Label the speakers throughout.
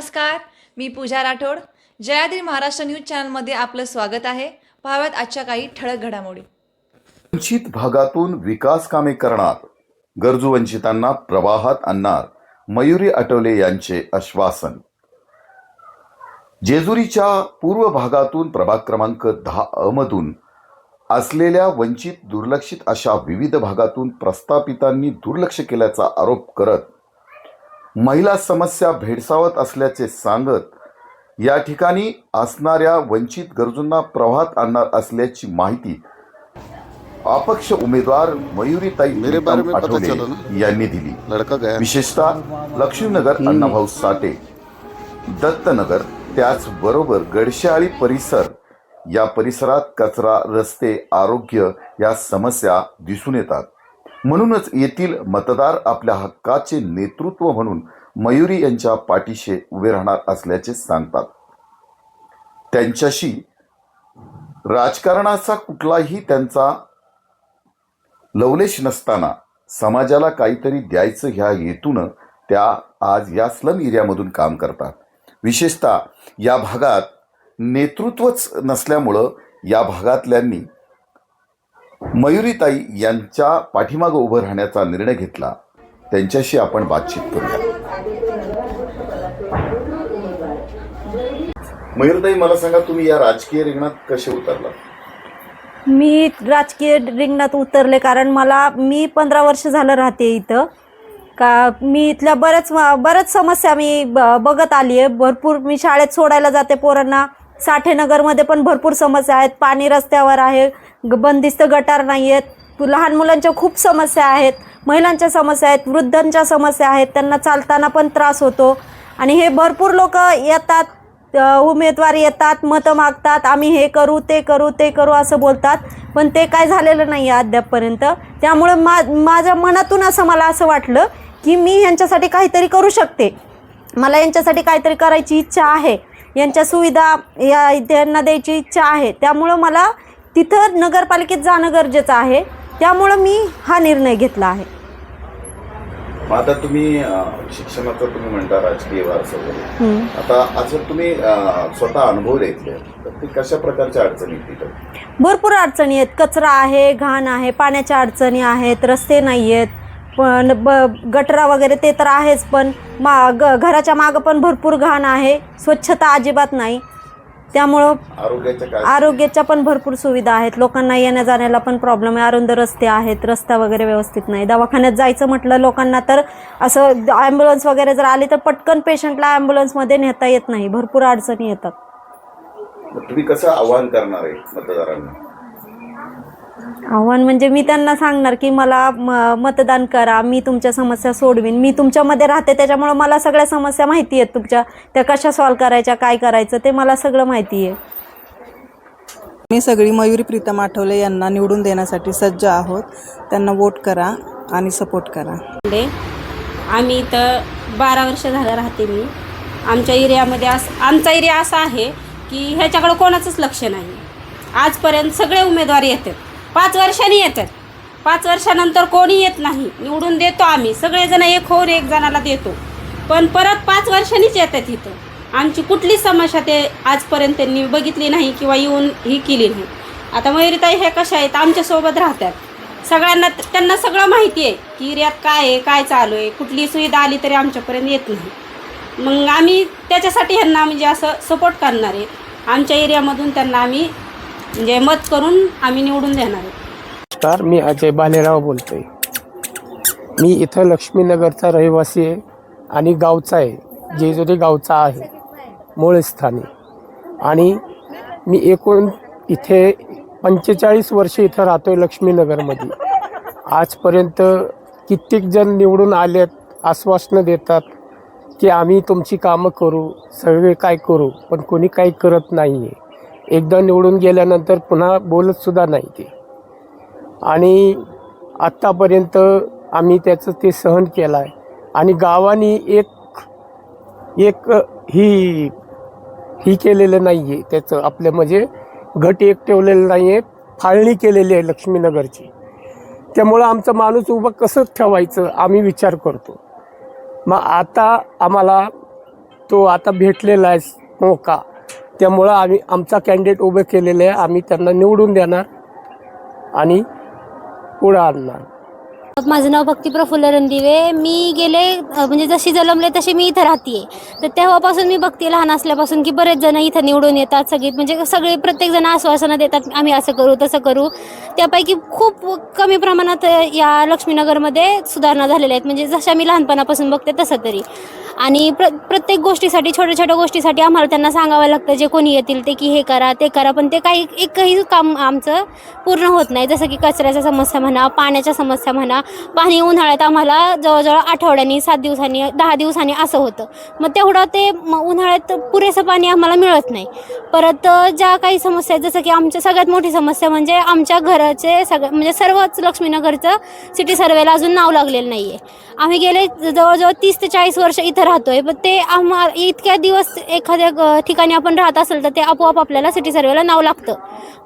Speaker 1: नमस्कार मी पूजा राठोड. जयाद्री महाराष्ट्र न्यूज चॅनलमध्ये आपलं स्वागत आहे. पाहाव्यात आजच्या काही ठळक घडामोडी.
Speaker 2: वंचित भागातून विकास कामे करणार गरजू वंचितांना प्रवाहात आणणार मयुरी आठवले यांचे आश्वासन. जेजुरीच्या पूर्व भागातून प्रभाग क्रमांक दहा अ मधून असलेल्या वंचित दुर्लक्षित अशा विविध भागातून प्रस्थापितांनी दुर्लक्ष केल्याचा आरोप करत महिला समस्या भेडसावत असल्याचे सांगत या ठिकाणी असणाऱ्या वंचित गरजूंना प्रवाहात आणणार असल्याची माहिती अपक्ष उमेदवार मयुरीताई
Speaker 3: मेरे बारे में पता
Speaker 2: आठवले
Speaker 3: चला ना?
Speaker 2: यांनी दिली.
Speaker 3: लड़का गया
Speaker 2: विशेषतः लक्ष्मीनगर अण्णाभाऊ साठे. दत्तनगर त्याचबरोबर गडशाळी परिसर. या परिसरात कचरा रस्ते आरोग्य या समस्या दिसून येतात. म्हणूनच येथील मतदार आपल्या हक्काचे नेतृत्व म्हणून मयुरी यांच्या पाठीशी उभे राहणार असल्याचे सांगतात. त्यांच्याशी राजकारणाचा कुठलाही त्यांचा लवलेश नसताना समाजाला काहीतरी द्यायचं ह्या हेतूनं त्या आज या स्लम एरियामधून काम करतात. विशेषतः या भागात नेतृत्वच नसल्यामुळं या भागातल्यांनी मयुरीताई यांच्या पाठीमागं उभं राहण्याचा निर्णय घेतला. त्यांच्याशी आपण बातचीत करूया. मयुरताई मला सांगा तुम्ही या राजकीय रिंगणात कसे उतरला
Speaker 4: मी राजकीय रिंगणात उतरले कारण मला मी पंधरा वर्ष झालं राहते इथं. का मी इथल्या बऱ्याच बऱ्याच समस्या मी बघत आली आहे भरपूर मी शाळेत सोडायला जाते पोरांना. साठेनगरमध्ये पण भरपूर समस्या आहेत. पाणी रस्त्यावर आहे. ग- बंदिस्त गटार नाही आहेत लहान मुलांच्या खूप समस्या आहेत. महिलांच्या समस्या आहेत. वृद्धांच्या समस्या आहेत. त्यांना चालताना पण त्रास होतो. आणि हे भरपूर लोक येतात. उमेदवार येतात. मतं मागतात. आम्ही हे करू ते करू ते करू असं बोलतात. पण ते काय झालेलं नाही आहे अद्यापपर्यंत. त्यामुळे मा माझ्या मनातून असं मला असं वाटलं की मी ह्यांच्यासाठी काहीतरी करू शकते. मला यांच्यासाठी काहीतरी करायची इच्छा आहे. यांच्या सुविधा या त्यांना द्यायची इच्छा आहे. त्यामुळं मला तिथं नगरपालिकेत जाणं गरजेचं आहे. त्यामुळं मी हा निर्णय घेतला आहे.
Speaker 2: आता तुम्ही शिक्षणाचं तुम्ही म्हणता राजकीय वारसा वगैरे. आता असं तुम्ही स्वतः अनुभवले इथले तर ते कशा प्रकारच्या अडचणी
Speaker 4: भरपूर अडचणी आहेत. कचरा आहे घाण आहे पाण्याच्या अडचणी आहेत रस्ते नाही आहेत पण ब गटरा वगैरे ते तर आहेच पण मा ग घराच्या मागं पण भरपूर घाण आहे. स्वच्छता अजिबात नाही. त्यामुळं
Speaker 2: आरोग्याच्या
Speaker 4: पण भरपूर सुविधा आहेत. लोकांना येण्या जाण्याला पण प्रॉब्लेम आहे. अरुंद रस्ते आहेत रस्ता वगैरे व्यवस्थित नाही. दवाखान्यात जायचं म्हटलं लोकांना तर असं ॲम्ब्युलन्स वगैरे जर आली तर पटकन पेशंटला ॲम्ब्युलन्समध्ये नेता येत नाही. भरपूर अडचणी येतात.
Speaker 2: तुम्ही कसं आव्हान करणार आहे मतदारांना?
Speaker 4: आव्हान म्हणजे मी त्यांना सांगणार की मला मतदान करा मी तुमच्या समस्या सोडवीन. मी तुमच्यामध्ये राहते त्याच्यामुळं मला सगळ्या समस्या माहिती आहेत तुमच्या. त्या कशा सॉल्व करायच्या काय करायचं ते मला सगळं माहिती आहे.
Speaker 5: मी सगळी मयुरी प्रीतम आठवले यांना निवडून देण्यासाठी सज्ज आहोत. त्यांना वोट करा आणि सपोर्ट करा.
Speaker 6: आम्ही इथं बारा वर्ष झालं राहते मी. आमच्या एरियामध्ये अस आमचा एरिया असा आहे की ह्याच्याकडं कोणाचंच लक्ष नाही. आजपर्यंत सगळे उमेदवार येतात. पाच वर्षांनी येतात. पाच वर्षानंतर कोणी येत नाही. निवडून देतो आम्ही. सगळेजण एक होऊन एक जणाला देतो. पण परत पाच वर्षांनीच येतात इथं. आमची कुठली समस्या ते आजपर्यंत त्यांनी बघितली नाही किंवा येऊन ही केली नाही. आता मयुरीताई हे कशा आहेत? आमच्यासोबत राहतात. सगळ्यांना त्यांना सगळं माहिती आहे की एरियात काय आहे काय चालू आहे. कुठली सुविधा आली तरी आमच्यापर्यंत येत नाही. मग आम्ही त्याच्यासाठी ह्यांना म्हणजे असं सपोर्ट करणार आहे. आमच्या एरियामधून त्यांना आम्ही म्हणजे मत करून आम्ही निवडून देणार आहे.
Speaker 7: नमस्कार मी अजय बालेराव बोलतोय. मी इथं लक्ष्मीनगरचा रहिवासी आहे आणि गावचा आहे. जेजुरी गावचा आहे. मूळ स्थानी आणि मी एकूण इथे पंचेचाळीस वर्ष इथं राहतोय लक्ष्मीनगरमध्ये. आजपर्यंत कित्येक जण निवडून आलेत आश्वासनं देतात की आम्ही तुमची कामं करू सगळे काय करू पण कोणी काही करत नाही आहे एकदा निवडून गेल्यानंतर पुन्हा बोलतसुद्धा नाही ते. आणि आत्तापर्यंत आम्ही त्याचं ते सहन केलं आहे आणि गावाने एक एक ही ही केलेलं नाही आहे त्याचं आपलं म्हणजे घट एक ठेवलेलं नाही आहे फाळणी केलेली आहे लक्ष्मीनगरची. त्यामुळं आमचं माणूस उभं कसं ठेवायचं आम्ही विचार करतो. मग आता आम्हाला तो आता भेटलेला आहे मोका. त्यामुळं आम्ही आमचा कॅन्डिडेट उभे केलेले आहे. आम्ही त्यांना निवडून देणार आणि पुढं आणणार.
Speaker 3: माझं नाव भक्ती प्रफुल्ल रणदिवे. मी गेले म्हणजे जशी जन्मले तशी मी इथं राहते तर तेव्हापासून मी बघते लहान असल्यापासून की बरेच जण इथं निवडून येतात सगळी म्हणजे सगळे प्रत्येक जण आश्वासनं देतात आम्ही असं करू तसं करू. त्यापैकी खूप कमी प्रमाणात या लक्ष्मीनगरमध्ये सुधारणा झालेल्या आहेत. म्हणजे जशा मी लहानपणापासून बघते तसं तरी. आणि प्र प्रत्येक गोष्टीसाठी छोट्या छोट्या गोष्टीसाठी आम्हाला त्यांना सांगावं लागतं जे कोणी येतील ते की हे करा ते करा. पण ते काही एकही काम आमचं पूर्ण होत नाही. जसं की कचऱ्याच्या समस्या म्हणा पाण्याच्या समस्या म्हणा पाणी उन्हाळ्यात आम्हाला जवळजवळ आठवड्यानी सात दिवसांनी दहा दिवसांनी असं होतं. मग तेवढं ते उन्हाळ्यात पुरेसं पाणी आम्हाला मिळत नाही. परत ज्या काही समस्या आहेत जसं की आमच्या सगळ्यात मोठी समस्या म्हणजे आमच्या घराचे सगळं म्हणजे सर्वच लक्ष्मीनगरचं सिटी सर्वेला अजून नाव लागलेलं नाही आहे आम्ही गेले जवळजवळ तीस ते चाळीस वर्ष इथं राहतोय पण ते आम्हा इतक्या दिवस एखाद्या ठिकाणी आपण राहत असेल तर ते आपोआप आपल्याला सिटी सर्वेला नाव लागतं.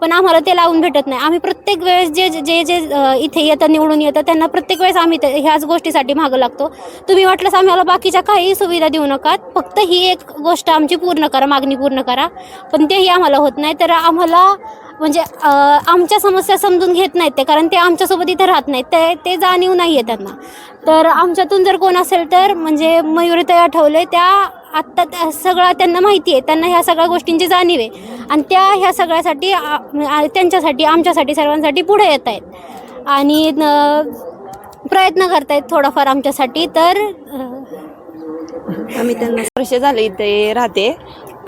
Speaker 3: पण आम्हाला ते लावून भेटत नाही. आम्ही प्रत्येक वेळेस जे जे जे इथे येतं निवडून येतं त्यांना प्रत्येक वेळेस आम्ही ह्याच गोष्टीसाठी मागं लागतो. तुम्ही वाटलंच आम्हाला बाकीच्या काही सुविधा देऊ नका. फक्त ही एक गोष्ट आमची पूर्ण करा मागणी पूर्ण करा. पण तेही आम्हाला होत नाही. तर आम्हाला म्हणजे आमच्या समस्या समजून घेत नाहीत ते कारण ते आमच्यासोबत इथं राहत नाहीत. ते ते जाणीव नाही आहे त्यांना. तर आमच्यातून जर कोण असेल तर म्हणजे मयुरीताई आठवले त्या आत्ता त्या सगळ्या त्यांना माहिती आहे. त्यांना ह्या सगळ्या गोष्टींची जाणीव आहे. आणि त्या ह्या सगळ्यासाठी त्यांच्यासाठी आमच्यासाठी सर्वांसाठी पुढे येत आहेत. आणि प्रयत्न प्रयत्न करतायत थोडाफार आमच्यासाठी तर
Speaker 4: आम्ही त्यांना
Speaker 8: वर्ष झाले इथे राहते.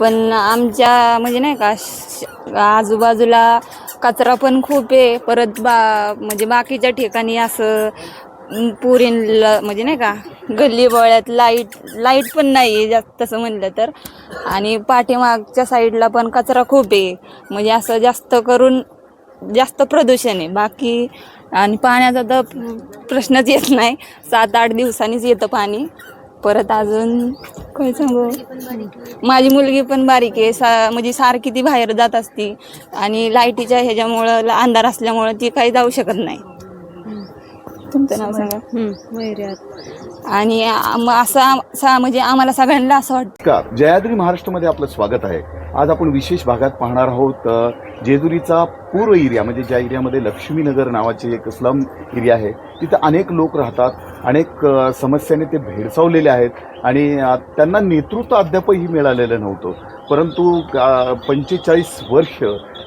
Speaker 8: पण आमच्या म्हणजे नाही का श- आजूबाजूला कचरा पण खूप आहे. परत बा म्हणजे बाकीच्या ठिकाणी असं पुरीन म्हणजे नाही का गल्ली बोळ्यात लाइट लाइट पण नाही आहे जास्त तसं म्हणलं तर. आणि पाठीमागच्या साईडला पण कचरा खूप आहे. म्हणजे असं जास्त करून जास्त प्रदूषण आहे. बाकी आणि पाण्याचा तर प्रश्नच येत नाही. सात आठ दिवसांनीच येतं पाणी. परत अजून काय सांगू? माझी मुलगी पण बारीक आहे. सा म्हणजे सारखी ती बाहेर जात असती आणि लाईटीच्या ह्याच्यामुळं अंधार असल्यामुळं ती काही जाऊ शकत नाही. तुमचं नाव सांगा. आणि आम- असं आम- म्हणजे आम्हाला सगळ्यांना असं वाटतं.
Speaker 2: नमस्कार. जयाद्री महाराष्ट्रामध्ये आपलं स्वागत आहे. आज आपण विशेष भागात पाहणार आहोत अ, जेजुरीचा पूर्व एरिया म्हणजे ज्या एरियामध्ये लक्ष्मीनगर नावाचे एक स्लम एरिया आहे. तिथं अनेक लोक राहतात अनेक अ, समस्याने ते भेडसावलेले आहेत आणि अ, त्यांना नेतृत्व अद्यापही मिळालेलं नव्हतं. परंतु पंचेचाळीस वर्ष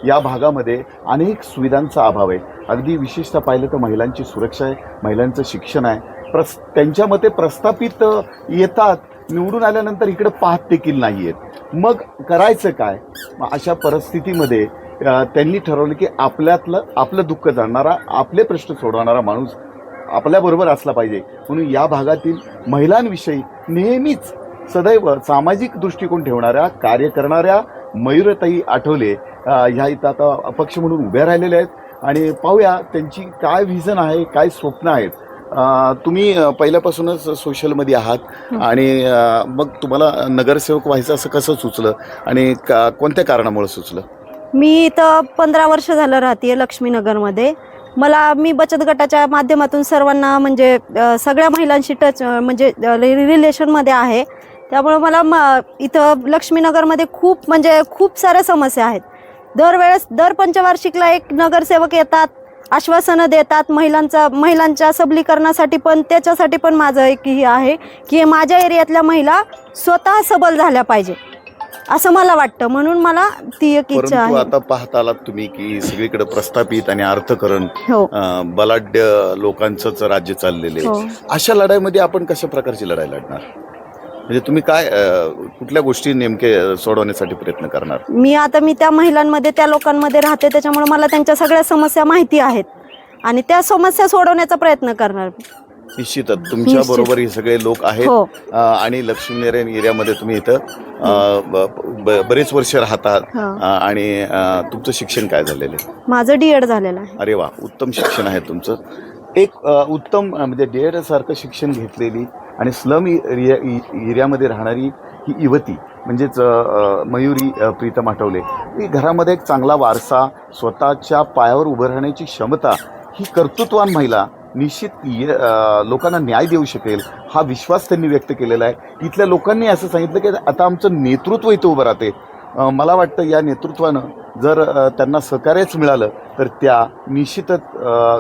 Speaker 2: या भागामध्ये अनेक सुविधांचा अभाव आहे. अगदी विशेषतः पाहिलं तर महिलांची सुरक्षा आहे महिलांचं शिक्षण आहे प्रस त्यांच्या मते प्रस्थापित येतात निवडून आल्यानंतर इकडे पाहत देखील नाही आहेत मग करायचं काय? मग अशा परिस्थितीमध्ये त्यांनी ठरवलं की आपल्यातलं आपलं दुःख जाणणारा आपले प्रश्न सोडवणारा माणूस आपल्याबरोबर असला पाहिजे. म्हणून या भागातील महिलांविषयी नेहमीच सदैव सामाजिक दृष्टिकोन ठेवणाऱ्या कार्य करणाऱ्या मयूरताई आठवले ह्या इथं आता अपक्ष म्हणून उभ्या राहिलेल्या आहेत. आणि पाहूया त्यांची काय व्हिजन आहे काय स्वप्न आहेत. तुम्ही पहिल्यापासूनच सोशलमध्ये आहात आणि मग तुम्हाला नगरसेवक व्हायचं असं कसं सुचलं आणि का कोणत्या कारणामुळे सुचलं?
Speaker 4: मी इथं पंधरा वर्ष झालं राहते लक्ष्मीनगरमध्ये. मला मी बचत गटाच्या माध्यमातून सर्वांना म्हणजे सगळ्या महिलांशी टच म्हणजे रिलेशनमध्ये आहे. त्यामुळं मला म इथं लक्ष्मीनगरमध्ये खूप म्हणजे खूप साऱ्या समस्या आहेत. दरवेळेस दर पंचवार्षिकला एक नगरसेवक येतात आश्वासनं देतात महिलांचा महिलांच्या सबलीकरणासाठी पण त्याच्यासाठी पण माझं एक हे आहे की माझ्या एरियातल्या महिला स्वतः सबल झाल्या पाहिजे. असं मला वाटतं. म्हणून मला ती एक इच्छा
Speaker 2: परंतु
Speaker 4: आहे.
Speaker 2: आता पाहता आलात तुम्ही की सगळीकडे प्रस्थापित आणि अर्थकरण
Speaker 4: हो.
Speaker 2: बलाढ्य लोकांचंच राज्य चाललेलं
Speaker 4: हो.
Speaker 2: आहे अशा लढाईमध्ये आपण कशा प्रकारची लढाई लढणार? म्हणजे तुम्ही काय अ, कुठल्या गोष्टी नेमके अ, सोडवण्यासाठी प्रयत्न करणार?
Speaker 4: मी आता मी त्या महिलांमध्ये त्या लोकांमध्ये राहते त्याच्यामुळे मला त्यांच्या सगळ्या समस्या माहिती आहेत. आणि त्या समस्या सोडवण्याचा प्रयत्न करणार.
Speaker 2: निश्चितच तुमच्या बरोबर हे सगळे लोक आहेत.
Speaker 4: हो.
Speaker 2: अ, आणि लक्ष्मीनारायण एरियामध्ये तुम्ही इथं अ, ब- ब- बरेच वर्ष राहतात.
Speaker 4: हो.
Speaker 2: अ, आणि अ, तुमचं शिक्षण काय झालेलं आहे?
Speaker 4: माझं डी एड झालेलं आहे.
Speaker 2: अरे वा उत्तम शिक्षण आहे तुमचं. एक अ, उत्तम अ, म्हणजे डी सारखं शिक्षण घेतलेली आणि स्लम एरिया एरियामध्ये राहणारी ही युवती म्हणजेच मयुरी प्रीतम आठवले ही घरामध्ये एक चांगला वारसा स्वतःच्या पायावर उभं राहण्याची क्षमता ही कर्तृत्वान महिला निश्चित लोकांना न्याय देऊ शकेल हा विश्वास त्यांनी व्यक्त केलेला आहे. इथल्या लोकांनी असं सांगितलं की आता आमचं नेतृत्व इथं उभं राहते. मला वाटतं या नेतृत्वानं जर त्यांना सहकार्यच मिळालं तर त्या निश्चितच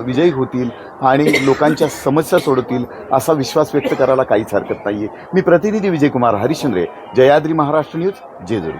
Speaker 2: विजयी होतील आणि लोकांच्या समस्या सोडवतील असा विश्वास व्यक्त करायला काहीच हरकत नाही आहे मी प्रतिनिधी विजयकुमार हरिश्चंद्रे जयाद्री महाराष्ट्र न्यूज जेजुरी.